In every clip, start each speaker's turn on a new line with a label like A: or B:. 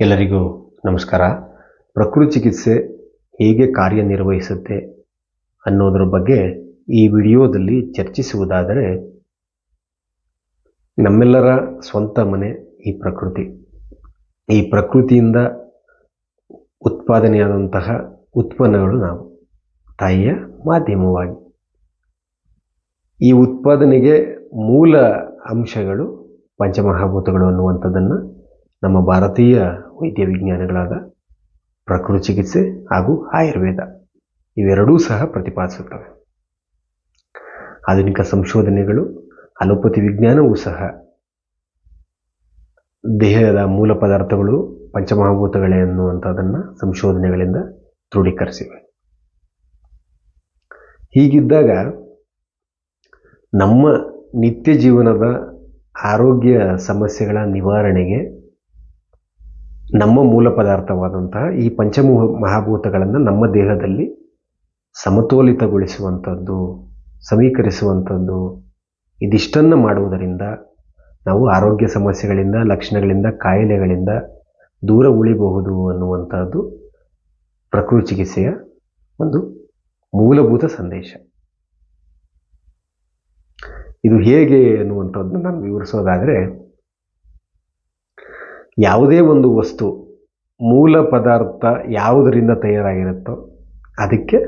A: ಎಲ್ಲರಿಗೂ ನಮಸ್ಕಾರ. ಪ್ರಕೃತಿ ಚಿಕಿತ್ಸೆ ಹೇಗೆ ಕಾರ್ಯನಿರ್ವಹಿಸುತ್ತೆ ಅನ್ನೋದರ ಬಗ್ಗೆ ಈ ವಿಡಿಯೋದಲ್ಲಿ ಚರ್ಚಿಸುವುದಾದರೆ, ನಮ್ಮೆಲ್ಲರ ಸ್ವಂತ ಮನೆ ಈ ಪ್ರಕೃತಿ. ಈ ಪ್ರಕೃತಿಯಿಂದ ಉತ್ಪಾದನೆಯಾದಂತಹ ಉತ್ಪನ್ನಗಳು ನಾವು. ತಾಯಿಯ ಮಾಧ್ಯಮವಾಗಿ. ಈ ಉತ್ಪಾದನೆಗೆ ಮೂಲ ಅಂಶಗಳು ಪಂಚಮಹಾಭೂತಗಳು ಅನ್ನುವಂಥದ್ದನ್ನು ನಮ್ಮ ಭಾರತೀಯ ವೈದ್ಯ ವಿಜ್ಞಾನಗಳಾದ ಪ್ರಕೃತಿ ಚಿಕಿತ್ಸೆ ಹಾಗೂ ಆಯುರ್ವೇದ ಇವೆರಡೂ ಸಹ ಪ್ರತಿಪಾದಿಸುತ್ತವೆ. ಆಧುನಿಕ ಸಂಶೋಧನೆಗಳು, ಅಲೋಪತಿ ವಿಜ್ಞಾನವೂ ಸಹ ದೇಹದ ಮೂಲ ಪದಾರ್ಥಗಳು ಪಂಚಮಹಾಭೂತಗಳೇ ಅನ್ನುವಂಥದ್ದನ್ನು ಸಂಶೋಧನೆಗಳಿಂದ ದೃಢೀಕರಿಸಿವೆ. ಹೀಗಿದ್ದಾಗ ನಮ್ಮ ನಿತ್ಯ ಜೀವನದ ಆರೋಗ್ಯ ಸಮಸ್ಯೆಗಳ ನಿವಾರಣೆಗೆ ನಮ್ಮ ಮೂಲ ಪದಾರ್ಥವಾದಂತಹ ಈ ಪಂಚಮೂಹ ಮಹಾಭೂತಗಳನ್ನು ನಮ್ಮ ದೇಹದಲ್ಲಿ ಸಮತೋಲಿತಗೊಳಿಸುವಂಥದ್ದು, ಸಮೀಕರಿಸುವಂಥದ್ದು, ಇದಿಷ್ಟನ್ನು ಮಾಡುವುದರಿಂದ ನಾವು ಆರೋಗ್ಯ ಸಮಸ್ಯೆಗಳಿಂದ, ಲಕ್ಷಣಗಳಿಂದ, ಕಾಯಿಲೆಗಳಿಂದ ದೂರ ಉಳಿಬಹುದು ಅನ್ನುವಂಥದ್ದು ಪ್ರಕೃತಿ ಚಿಕಿತ್ಸೆಯ ಒಂದು ಮೂಲಭೂತ ಸಂದೇಶ. ಇದು ಹೇಗೆ ಅನ್ನುವಂಥದ್ದು ನಾನು ವಿವರಿಸೋದಾದರೆ ಯಾವುದೇ ಒಂದು ವಸ್ತು ಮೂಲ ಪದಾರ್ಥ ಯಾವುದರಿಂದ ತಯಾರಾಗಿರುತ್ತೋ ಅದಕ್ಕೆ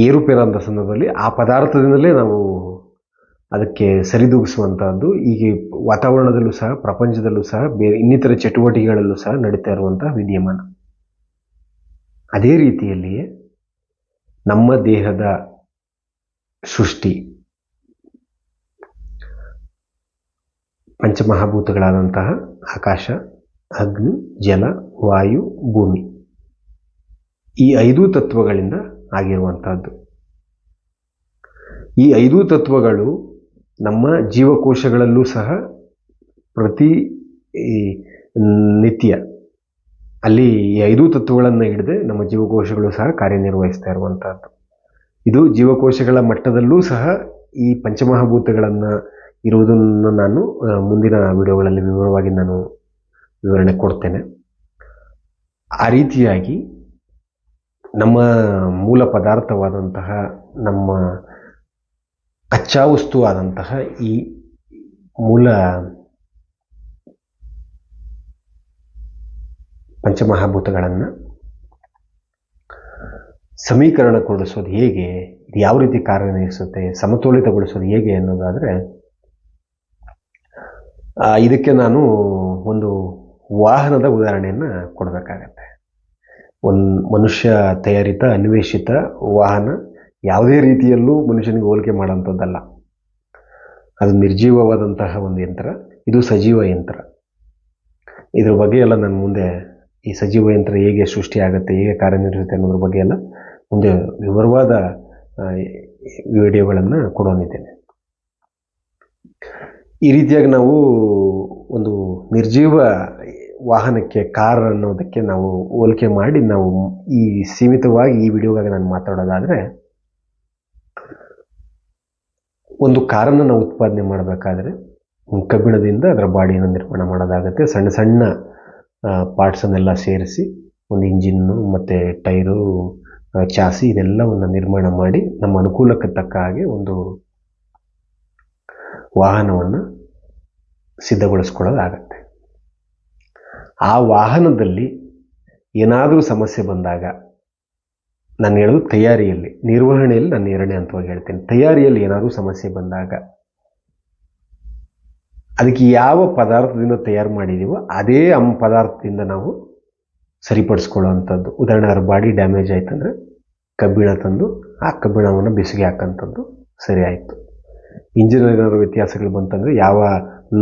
A: ಏರುಪೇರಾದ ಸಂದರ್ಭದಲ್ಲಿ ಆ ಪದಾರ್ಥದಿಂದಲೇ ನಾವು ಅದಕ್ಕೆ ಸರಿದೂಗಿಸುವಂಥದ್ದು ಈಗ ವಾತಾವರಣದಲ್ಲೂ ಸಹ, ಪ್ರಪಂಚದಲ್ಲೂ ಸಹ, ಬೇರೆ ಇನ್ನಿತರ ಚಟುವಟಿಕೆಗಳಲ್ಲೂ ಸಹ ನಡೀತಾ ಇರುವಂತಹ ವಿದ್ಯಮಾನ ಅದೇ ರೀತಿಯಲ್ಲಿಯೇ ನಮ್ಮ ದೇಹದ ಸೃಷ್ಟಿ ಪಂಚಮಹಾಭೂತಗಳಾದಂತಹ ಆಕಾಶ, ಅಗ್ನಿ, ಜಲ, ವಾಯು, ಭೂಮಿ. ಈ ಐದು ತತ್ವಗಳಿಂದ ಆಗಿರುವಂತಹದ್ದು. ಈ ಐದು ತತ್ವಗಳು ನಮ್ಮ ಜೀವಕೋಶಗಳಲ್ಲೂ ಸಹ ಪ್ರತಿ ನಿತ್ಯ ಅಲ್ಲಿ ಈ ಐದು ತತ್ವಗಳನ್ನು ಹಿಡಿದು ನಮ್ಮ ಜೀವಕೋಶಗಳು ಸಹ ಕಾರ್ಯನಿರ್ವಹಿಸ್ತಾ ಇರುವಂತಹದ್ದು. ಇದು ಜೀವಕೋಶಗಳ ಮಟ್ಟದಲ್ಲೂ ಸಹ ಈ ಪಂಚಮಹಾಭೂತಗಳನ್ನು ಇರುವುದನ್ನು ನಾನು ಮುಂದಿನ ವಿಡಿಯೋಗಳಲ್ಲಿ ವಿವರವಾಗಿ ನಾನು ವಿವರಣೆ ಕೊಡ್ತೇನೆ. ಆ ರೀತಿಯಾಗಿ ನಮ್ಮ ಮೂಲ ಪದಾರ್ಥವಾದಂತಹ, ನಮ್ಮ ಕಚ್ಚಾ ವಸ್ತು ಆದಂತಹ ಈ ಮೂಲ ಪಂಚಮಹಾಭೂತಗಳನ್ನು ಸಮೀಕರಣಗೊಳಿಸೋದು ಹೇಗೆ, ಇದು ಯಾವ ರೀತಿ ಕಾರ್ಯನಿರ್ವಹಿಸುತ್ತೆ, ಸಮತೋಲಿತಗೊಳಿಸೋದು ಹೇಗೆ ಅನ್ನೋದಾದರೆ ಇದಕ್ಕೆ ನಾನು ಒಂದು ವಾಹನದ ಉದಾಹರಣೆಯನ್ನು ಕೊಡಬೇಕಾಗತ್ತೆ. ಒಂದು ಮನುಷ್ಯ ತಯಾರಿತ, ಅನ್ವೇಷಿತ ವಾಹನ ಯಾವುದೇ ರೀತಿಯಲ್ಲೂ ಮನುಷ್ಯನಿಗೆ ಹೋಲಿಕೆ ಮಾಡೋಂಥದ್ದಲ್ಲ ಅದು ನಿರ್ಜೀವವಾದಂತಹ ಒಂದು ಯಂತ್ರ, ಇದು ಸಜೀವ ಯಂತ್ರ. ಇದ್ರ ಬಗ್ಗೆ ಎಲ್ಲ ನಾನು ಮುಂದೆ ಈ ಸಜೀವ ಯಂತ್ರ ಹೇಗೆ ಸೃಷ್ಟಿಯಾಗುತ್ತೆ ಹೇಗೆ ಕಾರ್ಯನಿರ್ವಹಿಸುತ್ತೆ ಅನ್ನೋದ್ರ ಬಗ್ಗೆ ಎಲ್ಲ ಮುಂದೆ ವಿವರವಾದ ವಿಡಿಯೋಗಳನ್ನು ಕೊಡೋನಿದ್ದೇನೆ. ಈ ರೀತಿಯಾಗಿ ನಾವು ಒಂದು ನಿರ್ಜೀವ ವಾಹನಕ್ಕೆ ಕಾರ್ ಅನ್ನೋದಕ್ಕೆ ನಾವು ಹೋಲಿಕೆ ಮಾಡಿ ನಾವು ಈ ಸೀಮಿತವಾಗಿ ಈ ವಿಡಿಯೋಗಾಗಿ ನಾನು ಮಾತಾಡೋದಾದರೆ ಒಂದು ಕಾರನ್ನು ನಾವು ಉತ್ಪಾದನೆ ಮಾಡಬೇಕಾದ್ರೆ ಕಬ್ಬಿಣದಿಂದ ಅದರ ಬಾಡಿಯನ್ನು ನಿರ್ಮಾಣ ಮಾಡೋದಾಗುತ್ತೆ. ಸಣ್ಣ ಸಣ್ಣ ಪಾರ್ಟ್ಸನ್ನೆಲ್ಲ ಸೇರಿಸಿ ಒಂದು ಇಂಜಿನ್ನು ಮತ್ತು ಟೈರು ಚಾಸಿ ಇದೆಲ್ಲವನ್ನು ನಿರ್ಮಾಣ ಮಾಡಿ ನಮ್ಮ ಅನುಕೂಲಕ್ಕೆ ತಕ್ಕ ಹಾಗೆ ಒಂದು ವಾಹನವನ್ನು ಸಿದ್ಧಗೊಳಿಸ್ಕೊಳ್ಳೋದಾಗತ್ತೆ. ಆ ವಾಹನದಲ್ಲಿ ಏನಾದರೂ ಸಮಸ್ಯೆ ಬಂದಾಗ ನಾನು ಹೇಳೋದು ತಯಾರಿಯಲ್ಲಿ, ನಿರ್ವಹಣೆಯಲ್ಲಿ ನಾನು ಎರಡನೇ ಹಂತವಾಗಿ ಹೇಳ್ತೇನೆ. ತಯಾರಿಯಲ್ಲಿ ಏನಾದರೂ ಸಮಸ್ಯೆ ಬಂದಾಗ ಅದಕ್ಕೆ ಯಾವ ಪದಾರ್ಥದಿಂದ ತಯಾರು ಮಾಡಿದ್ದೀವೋ ಅದೇ ಅಮ್ಮ ಪದಾರ್ಥದಿಂದ ನಾವು ಸರಿಪಡಿಸ್ಕೊಳ್ಳೋವಂಥದ್ದು. ಉದಾಹರಣೆ ಅವ್ರ ಬಾಡಿ ಡ್ಯಾಮೇಜ್ ಆಯ್ತಂದರೆ ಕಬ್ಬಿಣ ತಂದು ಆ ಕಬ್ಬಿಣವನ್ನು ಬಿಸಿಗೆ ಹಾಕೋಂಥದ್ದು ಸರಿ ಆಯಿತು ಇಂಜಿನ್ ಅವರ ವ್ಯತ್ಯಾಸಗಳು ಬಂತಂದರೆ ಯಾವ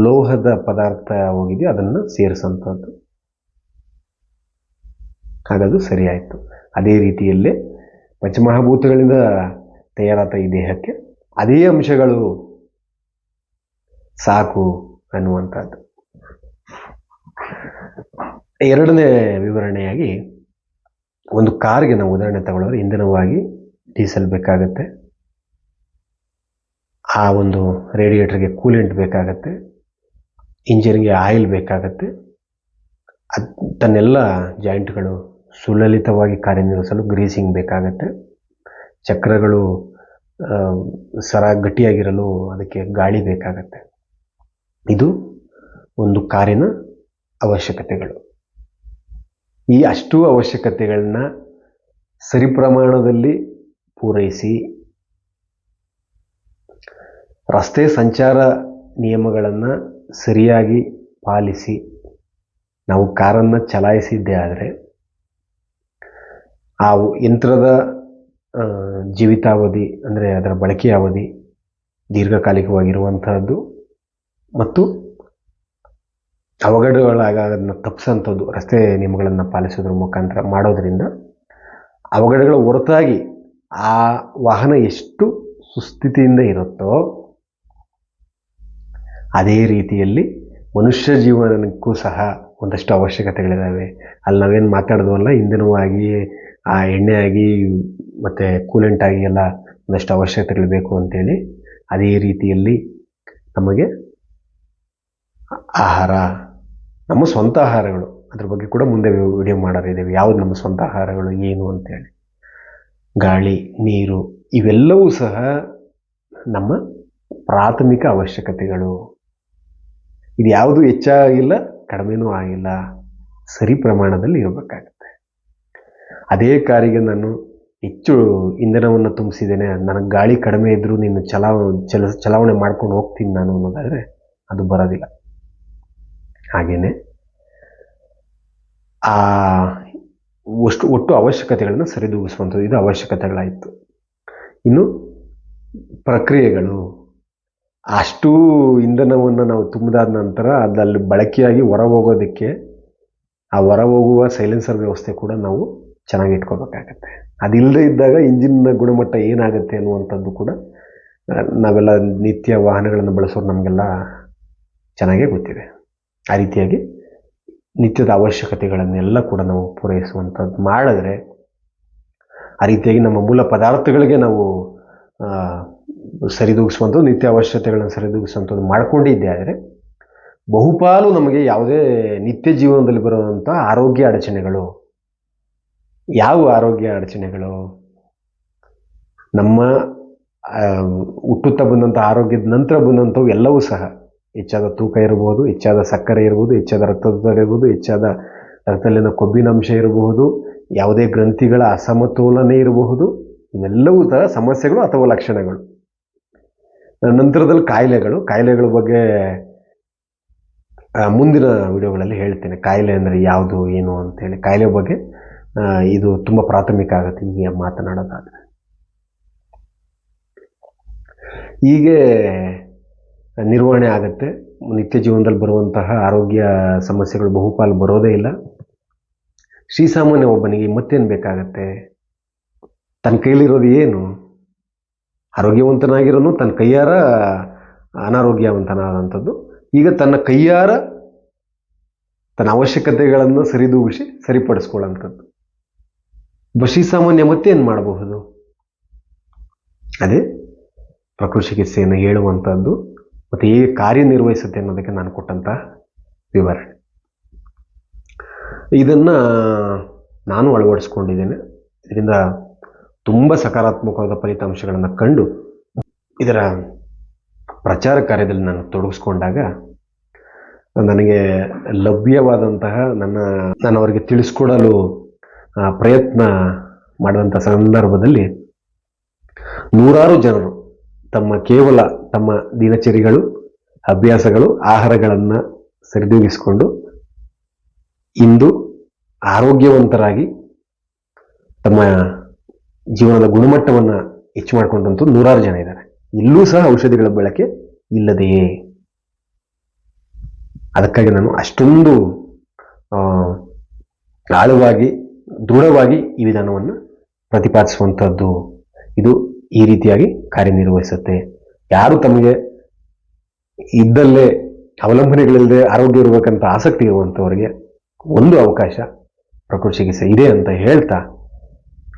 A: ಲೋಹದ ಪದಾರ್ಥ ಹೋಗಿದೆಯೋ ಅದನ್ನು ಸೇರಿಸೋಂಥದ್ದು ಹಾಗದು ಸರಿಯಾಯಿತು ಅದೇ ರೀತಿಯಲ್ಲಿ ಪಂಚಮಹಾಭೂತಗಳಿಂದ ತಯಾರಾದ ಈ ದೇಹಕ್ಕೆ ಅದೇ ಅಂಶಗಳು ಸಾಕು ಅನ್ನುವಂಥದ್ದು. ಎರಡನೇ ವಿವರಣೆಯಾಗಿ ಒಂದು ಕಾರ್ಗೆ ನಾವು ಉದಾಹರಣೆ ತಗೊಳ್ಳೋದ್ರೆ ಇಂಧನವಾಗಿ ಡೀಸೆಲ್ ಬೇಕಾಗತ್ತೆ. ಆ ಒಂದು ರೇಡಿಯೇಟರ್ಗೆ ಕೂಲೆಂಟ್ ಬೇಕಾಗತ್ತೆ ಇಂಜಿನ್ಗೆ ಆಯಿಲ್ ಬೇಕಾಗತ್ತೆ. ಅದು ತನ್ನೆಲ್ಲ ಜಾಯಿಂಟ್ಗಳು ಸುಲಲಿತವಾಗಿ ಕಾರ್ಯನಿರ್ವಹಿಸಲು ಗ್ರೀಸಿಂಗ್ ಬೇಕಾಗತ್ತೆ. ಚಕ್ರಗಳು ಸರ ಗಟ್ಟಿಯಾಗಿರಲು ಅದಕ್ಕೆ ಗಾಳಿ ಬೇಕಾಗತ್ತೆ. ಇದು ಒಂದು ಕಾರಿನ ಅವಶ್ಯಕತೆಗಳು. ಈ ಅಷ್ಟು ಅವಶ್ಯಕತೆಗಳನ್ನ ಸರಿ ಪ್ರಮಾಣದಲ್ಲಿ ಪೂರೈಸಿ ರಸ್ತೆ ಸಂಚಾರ ನಿಯಮಗಳನ್ನು ಸರಿಯಾಗಿ ಪಾಲಿಸಿ, ನಾವು ಕಾರನ್ನು ಚಲಾಯಿಸಿದ್ದೇ ಆದರೆ, ಆ ಯಂತ್ರದ ಜೀವಿತಾವಧಿ, ಅಂದರೆ ಅದರ ಬಳಕೆಯ ಅವಧಿ ದೀರ್ಘಕಾಲಿಕವಾಗಿರುವಂತಹದ್ದು ಮತ್ತು ಅವಘಡಗಳಾಗೋದನ್ನ ತಪ್ಪಿಸೋಂಥದ್ದು ರಸ್ತೆ ನಿಯಮಗಳನ್ನು ಪಾಲಿಸೋದ್ರ ಮುಖಾಂತರ ಮಾಡೋದರಿಂದ ಅವಘಡಗಳ ಹೊರತಾಗಿ ಆ ವಾಹನ ಎಷ್ಟು ಸುಸ್ಥಿತಿಯಿಂದ ಇರುತ್ತೋ ಅದೇ ರೀತಿಯಲ್ಲಿ ಮನುಷ್ಯ ಜೀವನಕ್ಕೂ ಸಹ ಒಂದಷ್ಟು ಅವಶ್ಯಕತೆಗಳಿದ್ದಾವೆ ಅಲ್ಲಿ ನಾವೇನು ಮಾತಾಡಿದ್ವಲ್ಲ ಇಂಧನವಾಗಿ ಆ ಎಣ್ಣೆ ಆಗಿ ಮತ್ತು ಕೂಲೆಂಟ್ ಆಗಿ ಎಲ್ಲ ಒಂದಷ್ಟು ಅವಶ್ಯಕತೆಗಳು ಬೇಕು ಅಂತೇಳಿ ಅದೇ ರೀತಿಯಲ್ಲಿ ನಮಗೆ ಆಹಾರ, ನಮ್ಮ ಸ್ವಂತ ಆಹಾರಗಳು, ಅದ್ರ ಬಗ್ಗೆ ಕೂಡ ಮುಂದೆ ವಿಡಿಯೋ ಮಾಡೋರಿದ್ದೇವೆ ಯಾವುದು ನಮ್ಮ ಸ್ವಂತ ಆಹಾರಗಳು, ಏನು ಅಂತೇಳಿ. ಗಾಳಿ, ನೀರು, ಇವೆಲ್ಲವೂ ಸಹ ನಮ್ಮ ಪ್ರಾಥಮಿಕ ಅವಶ್ಯಕತೆಗಳು. ಇದು ಯಾವುದು ಹೆಚ್ಚಾಗಿಲ್ಲ, ಕಡಿಮೆನೂ ಆಗಿಲ್ಲ. ಸರಿ ಪ್ರಮಾಣದಲ್ಲಿ ಇರಬೇಕಾಗತ್ತೆ. ಅದೇ ಕಾರಿಗೆ ನಾನು ಹೆಚ್ಚು ಇಂಧನವನ್ನು ತುಂಬಿಸಿದ್ದೇನೆ. ನನಗೆ ಗಾಳಿ ಕಡಿಮೆ ಇದ್ದರೂ ನೀನು ಚಲಾವ ಚಲ, ಚಲಾವಣೆ ಮಾಡ್ಕೊಂಡು ಹೋಗ್ತೀನಿ ನಾನು ಅನ್ನೋದಾದರೆ ಅದು ಬರೋದಿಲ್ಲ. ಹಾಗೆಯೇ ಆ ಒಷ್ಟು ಒಟ್ಟು ಅವಶ್ಯಕತೆಗಳನ್ನು ಸರಿದೂಗಿಸುವಂಥದ್ದು ಇದು ಅವಶ್ಯಕತೆಗಳಾಯಿತು. ಇನ್ನು ಪ್ರಕ್ರಿಯೆಗಳು ಅಷ್ಟು ಇಂಧನವನ್ನು ನಾವು ತುಂಬಿದಾದ ನಂತರ ಅದಲ್ಲಿ ಬಳಕೆಯಾಗಿ ಹೊರ ಹೋಗೋದಕ್ಕೆ ಆ ಹೊರ ಹೋಗುವ ಸೈಲೆನ್ಸರ್ ವ್ಯವಸ್ಥೆ ಕೂಡ ನಾವು ಚೆನ್ನಾಗಿ ಇಟ್ಕೋಬೇಕಾಗತ್ತೆ ಅದಿಲ್ಲದೆ ಇದ್ದಾಗ ಇಂಜಿನ್ನ ಗುಣಮಟ್ಟ ಏನಾಗುತ್ತೆ ಅನ್ನುವಂಥದ್ದು ಕೂಡ ನಾವೆಲ್ಲ ನಿತ್ಯ ವಾಹನಗಳನ್ನು ಬಳಸೋರು ನಮಗೆಲ್ಲ ಚೆನ್ನಾಗೇ ಗೊತ್ತಿದೆ. ಆ ರೀತಿಯಾಗಿ ನಿತ್ಯದ ಅವಶ್ಯಕತೆಗಳನ್ನೆಲ್ಲ ಕೂಡ ನಾವು ಪೂರೈಸುವಂಥದ್ದು ಮಾಡಿದ್ರೆ, ಆ ರೀತಿಯಾಗಿ ನಮ್ಮ ಮೂಲ ಪದಾರ್ಥಗಳಿಗೆ ನಾವು ಸರಿದೂಗಿಸುವಂಥದ್ದು, ನಿತ್ಯ ಅವಶ್ಯಕತೆಗಳನ್ನು ಸರಿದೂಗಿಸುವಂಥದ್ದು ಮಾಡ್ಕೊಂಡಿದ್ದೆ. ಆದರೆ ಬಹುಪಾಲು ನಮಗೆ ಯಾವುದೇ ನಿತ್ಯ ಜೀವನದಲ್ಲಿ ಬರುವಂಥ ಆರೋಗ್ಯ ಅಡಚಣೆಗಳು, ಯಾವ ಆರೋಗ್ಯ ಅಡಚಣೆಗಳು, ನಮ್ಮ ಹುಟ್ಟುತ್ತಾ ಬಂದಂಥ ಆರೋಗ್ಯದ ನಂತರ ಬಂದಂಥವು ಎಲ್ಲವೂ ಸಹ ಹೆಚ್ಚಾದ ತೂಕ ಇರಬಹುದು, ಹೆಚ್ಚಾದ ಸಕ್ಕರೆ ಇರ್ಬೋದು ಹೆಚ್ಚಾದ ರಕ್ತದೊತ್ತಡ ಇರ್ಬೋದು ಹೆಚ್ಚಾದ ರಕ್ತದಲ್ಲಿನ ಕೊಬ್ಬಿನ ಅಂಶ ಇರಬಹುದು, ಯಾವುದೇ ಗ್ರಂಥಿಗಳ ಅಸಮತೋಲನೆ ಇರಬಹುದು, ಇವೆಲ್ಲವೂ ಸಹ ಸಮಸ್ಯೆಗಳು ಅಥವಾ ಲಕ್ಷಣಗಳು. ನಂತರದಲ್ಲಿ ಕಾಯಿಲೆಗಳು, ಕಾಯಿಲೆಗಳ ಬಗ್ಗೆ ಮುಂದಿನ ವಿಡಿಯೋಗಳಲ್ಲಿ ಹೇಳ್ತೇನೆ. ಕಾಯಿಲೆ ಅಂದರೆ ಯಾವುದು, ಏನು ಅಂತೇಳಿ ಕಾಯಿಲೆ ಬಗ್ಗೆ ಇದು ತುಂಬ ಪ್ರಾಥಮಿಕ ಆಗುತ್ತೆ. ಹೀಗೆ ಮಾತನಾಡೋದಾದರೆ. ಹೀಗೆ ನಿರ್ವಹಣೆ ಆಗುತ್ತೆ. ನಿತ್ಯ ಜೀವನದಲ್ಲಿ ಬರುವಂತಹ ಆರೋಗ್ಯ ಸಮಸ್ಯೆಗಳು ಬಹುಪಾಲು ಬರೋದೇ ಇಲ್ಲ. ಶ್ರೀಸಾಮಾನ್ಯ ಒಬ್ಬನಿಗೆ ಮತ್ತೇನು ಬೇಕಾಗತ್ತೆ? ತನ್ನ ಕೈಲಿರೋದು ಏನು? ಆರೋಗ್ಯವಂತನಾಗಿರೋನು, ತನ್ನ ಕೈಯಾರ ಅನಾರೋಗ್ಯವಂತನಾದಂಥದ್ದು. ಈಗ ತನ್ನ ಕೈಯಾರ ತನ್ನ ಅವಶ್ಯಕತೆಗಳನ್ನು ಸರಿದೂಗಿಸಿ ಸರಿಪಡಿಸ್ಕೊಳ್ಳೋಂಥದ್ದು ಸಾಮಾನ್ಯ ಮತ್ತೆ ಮತ್ತೇನು ಮಾಡಬಹುದು? ಅದೇ ಪ್ರಕೃತಿ ಚಿಕಿತ್ಸೆಯನ್ನು ಹೇಳುವಂಥದ್ದು, ಮತ್ತು ಹೇಗೆ ಕಾರ್ಯನಿರ್ವಹಿಸುತ್ತೆ ಅನ್ನೋದಕ್ಕೆ ನಾನು ಕೊಟ್ಟಂತಹ ವಿವರಣೆ. ಇದನ್ನು ನಾನು ಅಳವಡಿಸ್ಕೊಂಡಿದ್ದೇನೆ. ಇದರಿಂದ ತುಂಬ ಸಕಾರಾತ್ಮಕವಾದ ಫಲಿತಾಂಶಗಳನ್ನು ಕಂಡು ಇದರ ಪ್ರಚಾರ ಕಾರ್ಯದಲ್ಲಿ ನಾನು ತೊಡಗಿಸ್ಕೊಂಡಾಗ ನನಗೆ ಲಭ್ಯವಾದಂತಹ ನನ್ನ, ನಾನು ಅವರಿಗೆ ತಿಳಿಸ್ಕೊಡಲು ಪ್ರಯತ್ನ ಮಾಡಿದಂಥ ಸಂದರ್ಭದಲ್ಲಿ ನೂರಾರು ಜನರು ತಮ್ಮ ಕೇವಲ ತಮ್ಮ ದಿನಚರಿಗಳು, ಅಭ್ಯಾಸಗಳು, ಆಹಾರಗಳನ್ನು ಸರಿದೂಗಿಸಿಕೊಂಡು ಇಂದು ಆರೋಗ್ಯವಂತರಾಗಿ ತಮ್ಮ ಜೀವನದ ಗುಣಮಟ್ಟವನ್ನು ಹೆಚ್ಚು ಮಾಡಿಕೊಂಡಂತೂ ನೂರಾರು ಜನ ಇದ್ದಾರೆ ಇಲ್ಲೂ ಸಹ ಔಷಧಿಗಳ ಬಳಕೆ ಇಲ್ಲದೆಯೇ ಅದಕ್ಕಾಗಿ ನಾನು ಅಷ್ಟೊಂದು ಆಳವಾಗಿ, ದೃಢವಾಗಿ ಈ ವಿಧಾನವನ್ನು ಪ್ರತಿಪಾದಿಸುವಂಥದ್ದು ಇದು ಈ ರೀತಿಯಾಗಿ ಕಾರ್ಯನಿರ್ವಹಿಸುತ್ತೆ. ಯಾರು ತಮಗೆ ಇದ್ದಲ್ಲೇ ಅವಲಂಬನೆಗಳಿಲ್ಲದೆ ಆರೋಗ್ಯ ಇರಬೇಕಂತ ಆಸಕ್ತಿ ಇರುವಂಥವರಿಗೆ ಒಂದು ಅವಕಾಶ ಪ್ರಕೃತಿ ಚಿಕಿತ್ಸೆ ಇದೆ ಅಂತ ಹೇಳ್ತಾ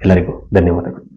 A: ಎಲ್ಲರಿಗೂ ಧನ್ಯವಾದಗಳು